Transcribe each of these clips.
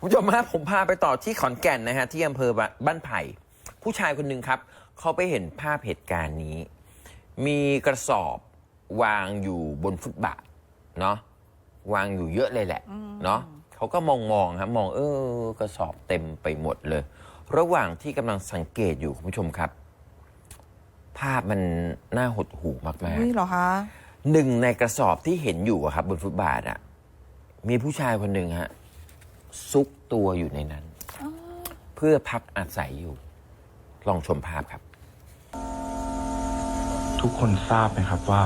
คุณผู้ชมฮะผมพาไปต่อที่ขอนแก่นนะฮะที่อำเภอบ้านไผ่ ผู้ชายคนหนึ่งครับ เขาไปเห็นภาพเหตุการณ์นี้ มีกระสอบวางอยู่บนฟุตบาทเนาะวางอยู่เยอะเลยแหละเนาะเขาก็มองมองๆครับมองเออกระสอบเต็มไปหมดเลย ระหว่างที่กำลังสังเกตอยู่คุณผู้ชมครับ ภาพมันน่าหดหู่มากๆอุ้ยเหรอคะหนึ่งในกระสอบที่เห็นอยู่อะครับ บนฟุตบาทอะมีผู้ชายคนหนึ่งฮะ ซุกตัวอยู่ในนั้น เพื่อพักอาศัยอยู่ ลองชมภาพครับ ทุกคนทราบไหมครับว่า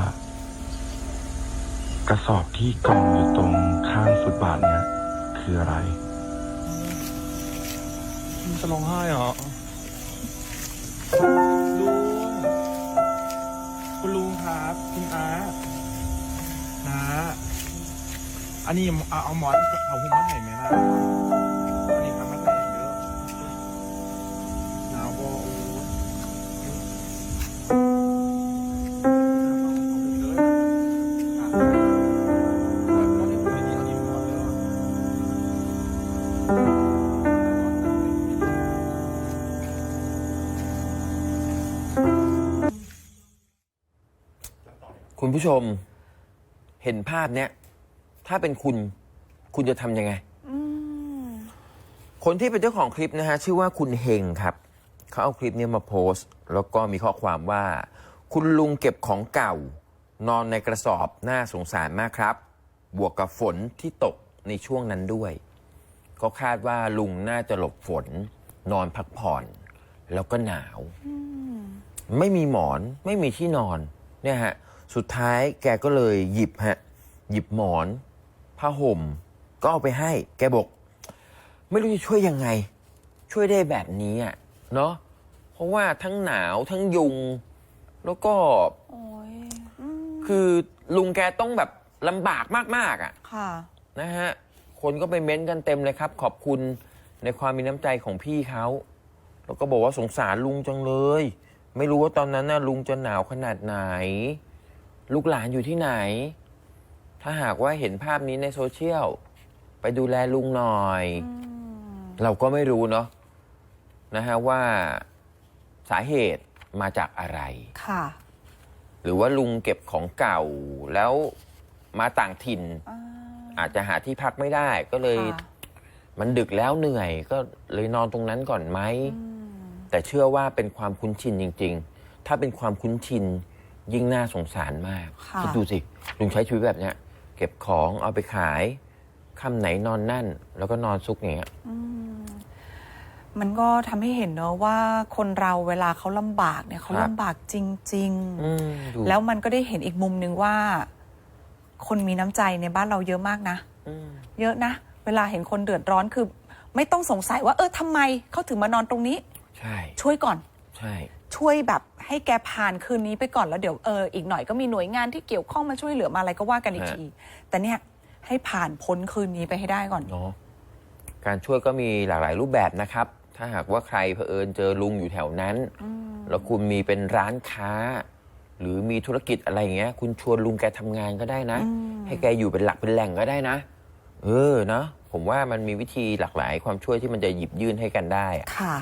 กระสอบที่กองอยู่ตรงข้างฟุตบาทเนี่ยคืออะไรมึงจะร้องไห้เหรอลุงคุณลุงครับ คุณอานะ อันนี้เอาเอาหมอนเอาหุ่นมาให้ไหมนะอันนี้ทำมาใส่เยอะหนาวบอคุณผู้ชมเห็นภาพเนี้ย ถ้าเป็นคุณ คุณจะทำยังไง คนที่เป็นเจ้าของคลิปนะฮะ ชื่อว่าคุณเฮงครับ เขาเอาคลิปนี้มาโพสต์ แล้วก็มีข้อความว่า คุณลุงเก็บของเก่า นอนในกระสอบน่าสงสารมากครับ บวกกับฝนที่ตกในช่วงนั้นด้วย ก็คาดว่าลุงน่าจะหลบฝน นอนพักผ่อน แล้วก็หนาว ไม่มีหมอนไม่มีที่นอนเนี่ยฮะ สุดท้ายแกก็เลยหยิบฮะ หยิบหมอน ผ้าห่ม ก็เอาไปให้ แกบอก ไม่รู้จะช่วยยังไง ช่วยได้แบบนี้อะเนาะเพราะว่าทั้งหนาวทั้งยุง แล้วก็โอ้ยคือลุงแกต้องแบบลำบากมากๆอะ ค่ะ นะฮะ คนก็ไปเม้นต์กันเต็มเลยครับ ขอบคุณในความมีน้ำใจของพี่เขา แล้วก็บอกว่าสงสารลุงจังเลย ไม่รู้ว่าตอนนั้นน่ะลุงจะหนาวขนาดไหน ลูกหลานอยู่ที่ไหน ถ้าหากว่าเห็นภาพนี้ในโซเชียล ไปดูแลลุงหน่อย เราก็ไม่รู้เนาะนะฮะว่าสาเหตุมาจากอะไร ค่ะ หรือว่าลุงเก็บของเก่าแล้วมาต่างถิ่นอ่าอาจจะหาที่พักไม่ได้ ก็เลยค่ะมันดึกแล้วเหนื่อย ก็เลยนอนตรงนั้นก่อนไหม แต่เชื่อว่าเป็นความคุ้นชินจริง ๆ ถ้าเป็นความคุ้นชินยิ่งน่าสงสารมากค่ะคิดดูสิ ลุงใช้ชีวิตแบบเนี้ย เก็บของเอาไปขายค่ำไหนนอนนั่น แล้วก็นอนซุกอย่างเงี้ยมันก็ทำให้เห็นเนอะว่าคนเราเวลาเขาลำบากเนี่ยเขาครับลำบากจริง อืมดูๆแล้วมันก็ได้เห็นอีกมุมหนึ่งว่า คนมีน้ำใจในบ้านเราเยอะมากนะ อืม เยอะนะ เวลาเห็นคนเดือดร้อนคือ ไม่ต้องสงสัยว่าเออทำไมเขาถึงมานอนตรงนี้ ใช่ ช่วยก่อน ใช่ ช่วยแบบให้แกผ่านคืนนี้ไปก่อนแล้วเดี๋ยวเอออีกหน่อยก็มีหน่วยงานที่เกี่ยวข้องมาช่วยเหลือมาอะไรก็ว่ากันอีกที แต่เนี่ยให้ผ่านพ้นคืนนี้ไปให้ได้ก่อน เนาะการช่วยก็มีหลากหลายรูปแบบนะครับ ถ้าหากว่าใครเผอิญเจอลุงอยู่แถวนั้น แล้วคุณมีเป็นร้านค้า หรือมีธุรกิจอะไรอย่างเงี้ย คุณชวนลุงแกทำงานก็ได้นะ ให้แกอยู่เป็นหลักเป็นแหล่งก็ได้นะ เออเนาะผมว่ามันมีวิธีหลากหลายความช่วยที่มันจะหยิบยื่นให้กันได้อะ ค่ะ